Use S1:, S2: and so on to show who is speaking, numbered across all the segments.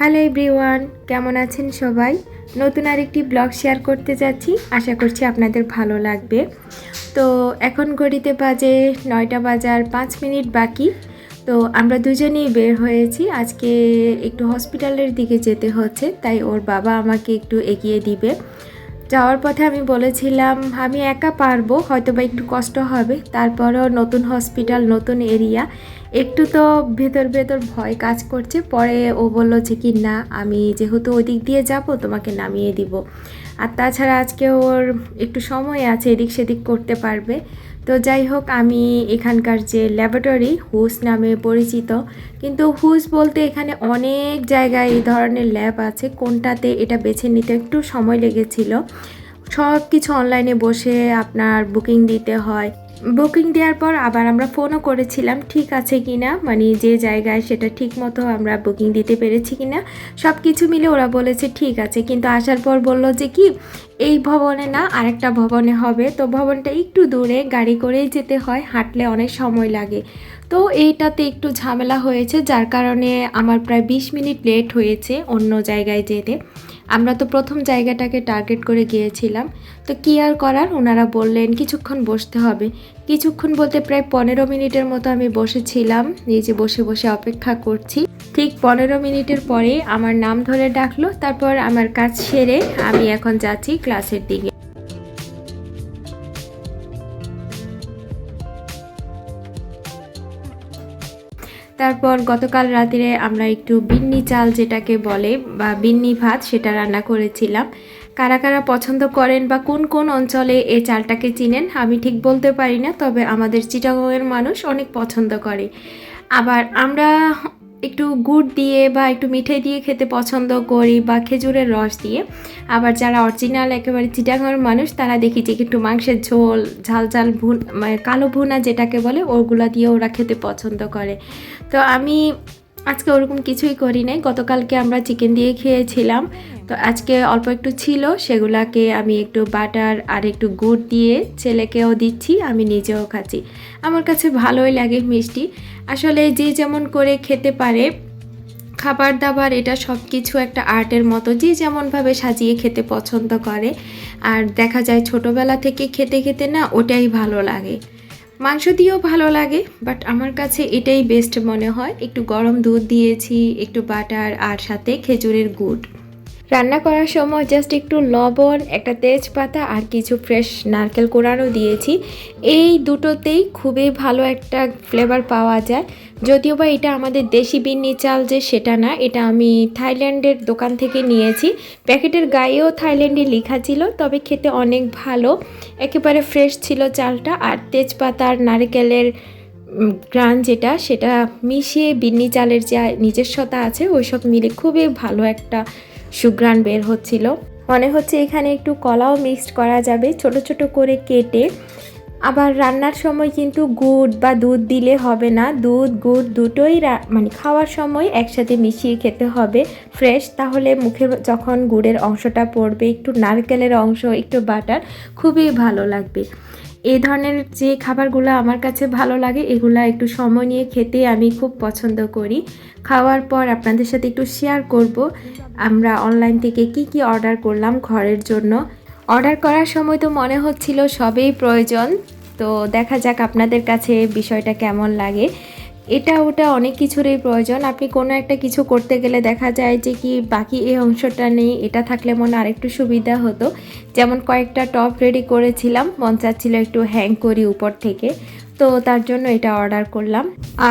S1: Hello everyone, কেমন আছেন সবাই? নতুন আরেকটি ব্লগ শেয়ার করতে যাচ্ছি, আশা করছি আপনাদের ভালো লাগবে। তো এখন ঘড়িতে বাজে নয়টা বাজার পাঁচ মিনিট বাকি। তো আমরা দুজনেই বের হয়েছি। আজকে একটু হসপিটালের দিকে যেতে হচ্ছে, তাই ওর বাবা আমাকে একটু এগিয়ে দিবে। যাওয়ার পথে আমি বলেছিলাম, আমি একা পারব হয়তো বা একটু কষ্ট হবে। তারপরও নতুন হসপিটাল, নতুন এরিয়া। একটু তো ভেতর ভেতর ভয় কাজ করছে, পরে ও বলল যে কি না, আমি যেহেতু ওই দিক দিয়ে যাব, তোমাকে নামিয়ে দিব। আর তাছাড়া আজকে ওর একটু সময় আছে, এদিক সেদিক করতে পারবে। তো যাই হোক, আমি এখানকার যে ল্যাবরেটরি হুস নামে পরিচিত। কিন্তু হুস বলতে এখানে অনেক জায়গায় এই ধরনের ল্যাব আছে, কোনটাতে এটা বেছে নিতে একটু সময় লেগেছিল। সব কিছু অনলাইনে বসে আপনার বুকিং দিতে হয়। বুকিং দেওয়ার পর আবার আমরা ফোনও করেছিলাম, ঠিক আছে কি না মানে যে জায়গায় সেটা ঠিক মতো আমরা বুকিং দিতে পেরেছি কি না সব কিছু মিলে ওরা বলেছে ঠিক আছে, কিন্তু আসার পর বলল যে কি, এই ভবনে না আরেকটা ভবনে হবে। তো ভবনটা একটু দূরে গাড়ি করেই যেতে হয়, হাঁটলে অনেক সময় লাগে। তো এইটাতে একটু ঝামেলা হয়েছে, যার কারণে আমার প্রায় বিশ মিনিট লেট হয়েছে অন্য জায়গায় যেতে। আমরা তো প্রথম জায়গাটাকে টার্গেট করে গিয়েছিলাম। তো কি আর করার? ওনারা বললেন, কিছুক্ষণ বসতে হবে। কিছুক্ষণ বলতে প্রায় পনেরো মিনিটের মতো আমি বসেছিলাম। নিজে বসে বসে অপেক্ষা করছি। ঠিক পনেরো মিনিটের পরে আমার নাম ধরে ডাকলো। তারপর আমার কাজ সেরে আমি এখন যাচ্ছি ক্লাসের দিকে। তারপর গতকাল রাত্রে আমরা একটু বিন্নি চাল যেটাকে বলে, বা বিন্নি ভাত সেটা রান্না করেছিলাম। কারা কারা পছন্দ করেন বা কোন কোন অঞ্চলে এই চালটাকে চিনেন, আমি ঠিক বলতে পারি না, তবে আমাদের চিটাগংয়ের মানুষ অনেক পছন্দ করে। আবার আমরা একটু গুড় দিয়ে বা একটু মিঠাই দিয়ে খেতে পছন্দ করি বা খেজুরের রস দিয়ে। আবার যারা অরিজিনাল একেবারে চিটাগাঁর মানুষ, তারা দেখি যে একটু মাংসের ঝোল, ঝাল ঝাল ভুন মানে কালো ভুনা যেটাকে বলে, ওগুলো দিয়ে ওরা খেতে পছন্দ করে। তো আমি আজকে ওরকম কিছুই করি নাই। গতকালকে আমরা চিকেন দিয়ে খেয়েছিলাম। তো আজকে অল্প একটু ছিল, সেগুলাকে আমি একটু বাটার আর একটু গুড় দিয়ে ছেলেকেও দিচ্ছি, আমি নিজেও খাচ্ছি। আমার কাছে ভালোই লাগে মিষ্টি। আসলে যে যেমন করে খেতে পারে খাবার দাবার এটা সব কিছু একটা আর্টের মতো, যে যেমনভাবে সাজিয়ে খেতে পছন্দ করে। আর দেখা যায় ছোটোবেলা থেকে খেতে খেতে না ওটাই ভালো লাগে। মাংস দিয়েও ভালো লাগে, বাট আমার কাছে এটাই বেস্ট মনে হয়। একটু গরম দুধ দিয়েছি, একটু বাটার আর সাথে খেজুরের গুড়। রান্না করার সময় জাস্ট একটু লবণ, একটা তেজপাতা আর কিছু ফ্রেশ নারকেল কোড়ানো দিয়েছি। এই দুটোতেই খুবই ভালো একটা ফ্লেভার পাওয়া যায়। যদিও বা এটা আমাদের দেশি বিন্নি চাল যে সেটা না, এটা আমি থাইল্যান্ডের দোকান থেকে নিয়েছি। প্যাকেটের গায়েও থাইল্যান্ডে লেখা ছিল, তবে খেতে অনেক ভালো। একেবারে ফ্রেশ ছিল চালটা আর তেজপাতা আর নারকেলের গ্রান যেটা, সেটা মিশিয়ে বিন্নি চালের যে নিজস্বতা আছে, ওইসব মিলে খুবই ভালো একটা সুগ্রান বের হচ্ছিল। মনে হচ্ছে এখানে একটু কলাও মিক্সড করা যাবে, ছোট ছোট করে কেটে। আবার রান্নার সময় কিন্তু গুড় বা দুধ দিলে হবে না। দুধ, গুড় দুটোই মানে খাওয়ার সময় একসাথে মিশিয়ে খেতে হবে। ফ্রেশ, তাহলে মুখে যখন গুড়ের অংশটা পড়বে, একটু নারকেলের অংশ, একটু বাটার, খুবই ভালো লাগবে। এই ধরনের যে খাবারগুলো আমার কাছে ভালো লাগে, এগুলো একটু সময় নিয়ে খেতে আমি খুব পছন্দ করি। খাওয়ার পর আপনাদের সাথে একটু শেয়ার করব, আমরা অনলাইন থেকে কি কি অর্ডার করলাম ঘরের জন্য। অর্ডার করার সময় তো মনে হচ্ছিল সবই প্রয়োজন, তো দেখা যাক আপনাদের কাছে বিষয়টা কেমন লাগে। এটা ওটা অনেক কিছুরই প্রয়োজন। আপনি কোনো একটা কিছু করতে গেলে দেখা যায় যে কি বাকি এই অংশটা নেই, এটা থাকলে মনে আরেকটু সুবিধা হতো। যেমন কয়েকটা টপ রেডি করেছিলাম, মন চাচ্ছিল একটু হ্যাং করি উপর থেকে। তো তার জন্য এটা অর্ডার করলাম।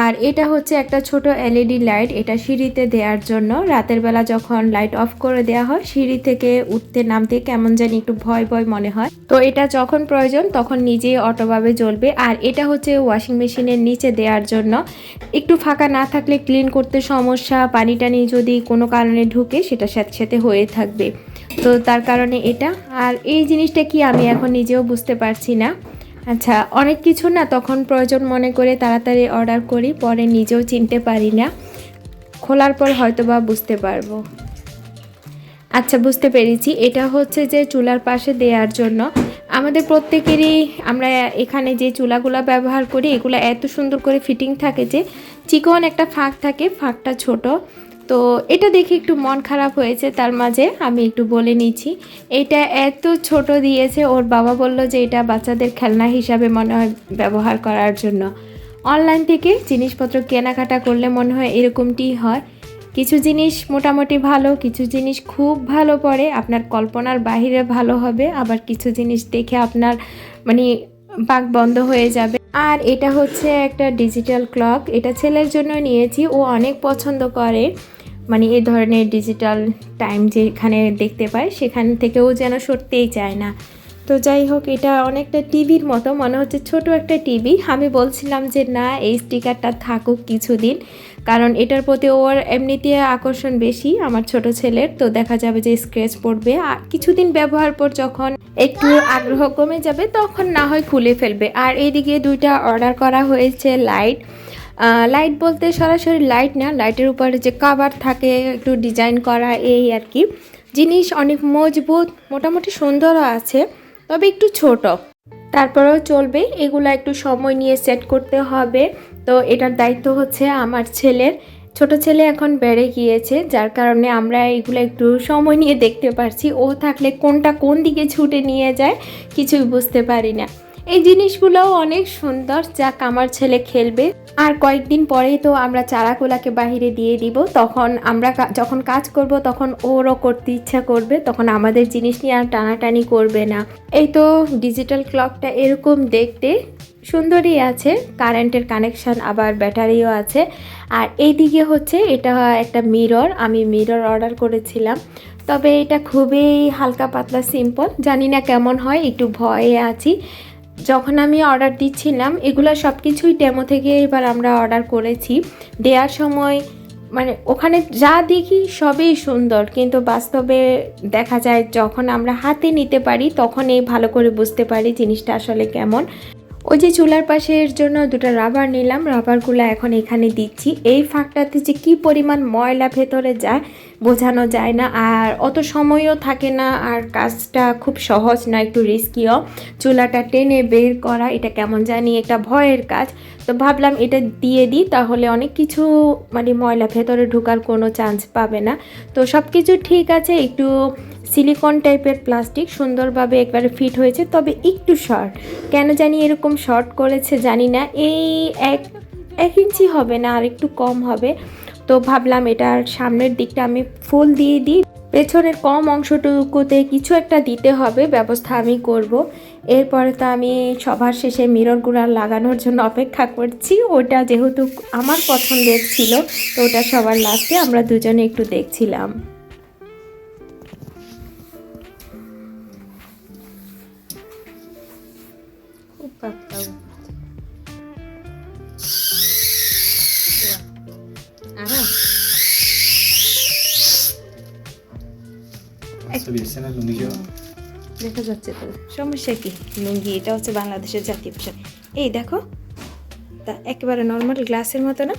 S1: আর এটা হচ্ছে একটা ছোট এলইডি লাইট এটা সিঁড়িতে দেওয়ার জন্য। রাতের বেলা যখন লাইট অফ করে দেওয়া হয়, সিঁড়ি থেকে উঠতে নামতে কেমন জানি একটু ভয় ভয় মনে হয়। তো এটা যখন প্রয়োজন, তখন নিজেই অটোভাবে জ্বলবে। আর এটা হচ্ছে ওয়াশিং মেশিনের নিচে দেওয়ার জন্য। একটু ফাঁকা না থাকলে ক্লিন করতে সমস্যা, পানি টানি যদি কোনো কারণে ঢুকে, সেটা সাথে সাথে হয়ে থাকবে। তো তার কারণে এটা। আর এই জিনিসটা কি আমি এখন নিজেও বুঝতে পারছি না। আচ্ছা অনেক কিছু না তখন প্রয়োজন মনে করে তাড়াতাড়ি অর্ডার করি, পরে নিজেও চিনতে পারি না। খোলার পর হয়তো বা বুঝতে পারব। আচ্ছা বুঝতে পেরেছি। এটা হচ্ছে যে চুলার পাশে দেওয়ার জন্য। আমাদের প্রত্যেকেরই আমরা এখানে যে চুলাগুলো ব্যবহার করি, এগুলো এত সুন্দর করে ফিটিং থাকে যে চিকন একটা ফাঁক থাকে, ফাঁকটা ছোট। তো এটা দেখে একটু মন খারাপ হয়েছে, তার মাঝে আমি একটু বলে নিচ্ছি। এটা এত ছোট দিয়েছে, ওর বাবা বলল যে এটা বাচ্চাদের খেলনা হিসাবে মনে হয় ব্যবহার করার জন্য। অনলাইন থেকে জিনিসপত্র কেনাকাটা করলে মনে হয় এরকমটি হয়। কিছু জিনিস মোটামুটি ভালো, কিছু জিনিস খুব ভালো পড়ে, আপনার কল্পনার বাহিরে ভালো হবে, আবার কিছু জিনিস দেখে আপনার মানে বাক বন্ধ হয়ে যাবে। আর এটা হচ্ছে একটা ডিজিটাল ক্লক, এটা ছেলের জন্য নিয়েছি, ও অনেক পছন্দ করে। মানে এ ধরনের ডিজিটাল টাইম যেখানে দেখতে পায়, সেখান থেকেও যেন সরতেই চায় না। তো যাই হোক, এটা অনেকটা টিভির মতো, মনে হচ্ছে ছোট একটা টিভি। আমি বলছিলাম যে, না, এই স্টিকারটা থাকুক কিছুদিন। কারণ এটার প্রতি ওর এমনিতে আকর্ষণ বেশি, আমার ছোট ছেলের। তো দেখা যাবে যে স্ক্র্যাচ পড়বে। আর কিছুদিন ব্যবহার পর যখন একটু আগ্রহ কমে যাবে, তখন না হয় খুলে ফেলবে। আর এইদিকে দুইটা অর্ডার করা হয়েছে লাইট লাইট বলতে সরাসরি লাইট না লাইটের উপরে যে কাভার থাকে, একটু ডিজাইন করা, এই আর কি। জিনিস অনেক মজবুত, মোটামুটি সুন্দরও আছে, তবে একটু ছোট। তারপরেও চলবে, এগুলো একটু সময় নিয়ে সেট করতে হবে। তো এটার দায়িত্ব হচ্ছে আমার ছেলের। ছোট ছেলে এখন বেড়ে গিয়েছে, যার কারণে আমরা এগুলো একটু সময় নিয়ে দেখতে পারছি। ও থাকলে কোনটা কোন দিকে ছুটে নিয়ে যায়, কিছুই বুঝতে পারি না। এই জিনিসগুলোও অনেক সুন্দর যা আমার ছেলে খেলবে। আর কয়েকদিন পরেই তো আমরা চারাগুলাকে বাহিরে দিয়ে দিব, তখন আমরা যখন কাজ করব তখন ওরও করতে ইচ্ছা করবে, তখন আমাদের জিনিস নিয়ে আর টানাটানি করবে না। এই তো ডিজিটাল ক্লকটা এরকম দেখতে সুন্দরই আছে, কারেন্টের কানেকশন আবার ব্যাটারিও আছে। আর এইদিকে হচ্ছে এটা একটা মিরর, আমি মিরর অর্ডার করেছিলাম। তবে এটা খুবই হালকা পাতলা, সিম্পল, জানি না কেমন হয়, একটু ভয়ে আছি। যখন আমি অর্ডার দিচ্ছিলাম, এগুলো সব কিছুই ডেমো থেকে এবার আমরা অর্ডার করেছি। দেওয়ার সময় মানে ওখানে যা দেখি সবই সুন্দর, কিন্তু বাস্তবে দেখা যায় যখন আমরা হাতে নিতে পারি, তখন এই ভালো করে বুঝতে পারি জিনিসটা আসলে কেমন। ওই যে চুলার পাশের জন্য দুটো রাবার নিলাম রাবারগুলো এখন এখানে দিচ্ছি। এই ফাঁকটাতে যে কি পরিমাণ ময়লা ভেতরে যায় বোঝানো যায় না, আর অত সময়ও থাকে না, আর কাজটা খুব সহজ না, একটু রিস্কিও চুলাটা টেনে বের করা, এটা কেমন জানি একটা ভয়ের কাজ। তো ভাবলাম এটা দিয়ে দিই, তাহলে অনেক কিছু মানে ময়লা ভেতরে ঢোকার কোনো চান্স পাবে না। তো সব কিছু ঠিক আছে, একটু সিলিকন টাইপের প্লাস্টিক সুন্দরভাবে একবারে ফিট হয়েছে, তবে একটু শর্ট। কেন জানি এরকম শর্ট করেছে জানি না, এই এক এক ইঞ্চি হবে না, আর একটু কম হবে। তো ভাবলাম এটার সামনের দিকটা আমি ফুল দিয়ে দিই। পেছনের কম অংশটুকুতে কিছু একটা দিতে হবে, ব্যবস্থা আমি করব। এরপরে তো আমি সবার শেষে মিরর মিররগুলো লাগানোর জন্য অপেক্ষা করছি। ওটা যেহেতু আমার পছন্দের ছিল, তো ওটা সবার লাস্টে আমরা দুজনে একটু দেখছিলাম।
S2: ছবি এসছে না লুঙ্গি
S1: দেখা যাচ্ছে তো। সমস্যা কি? লুঙ্গি এটা হচ্ছে বাংলাদেশের জাতীয় পোশাক। এই দেখো তা একেবারে নর্মাল গ্লাসের মতো না?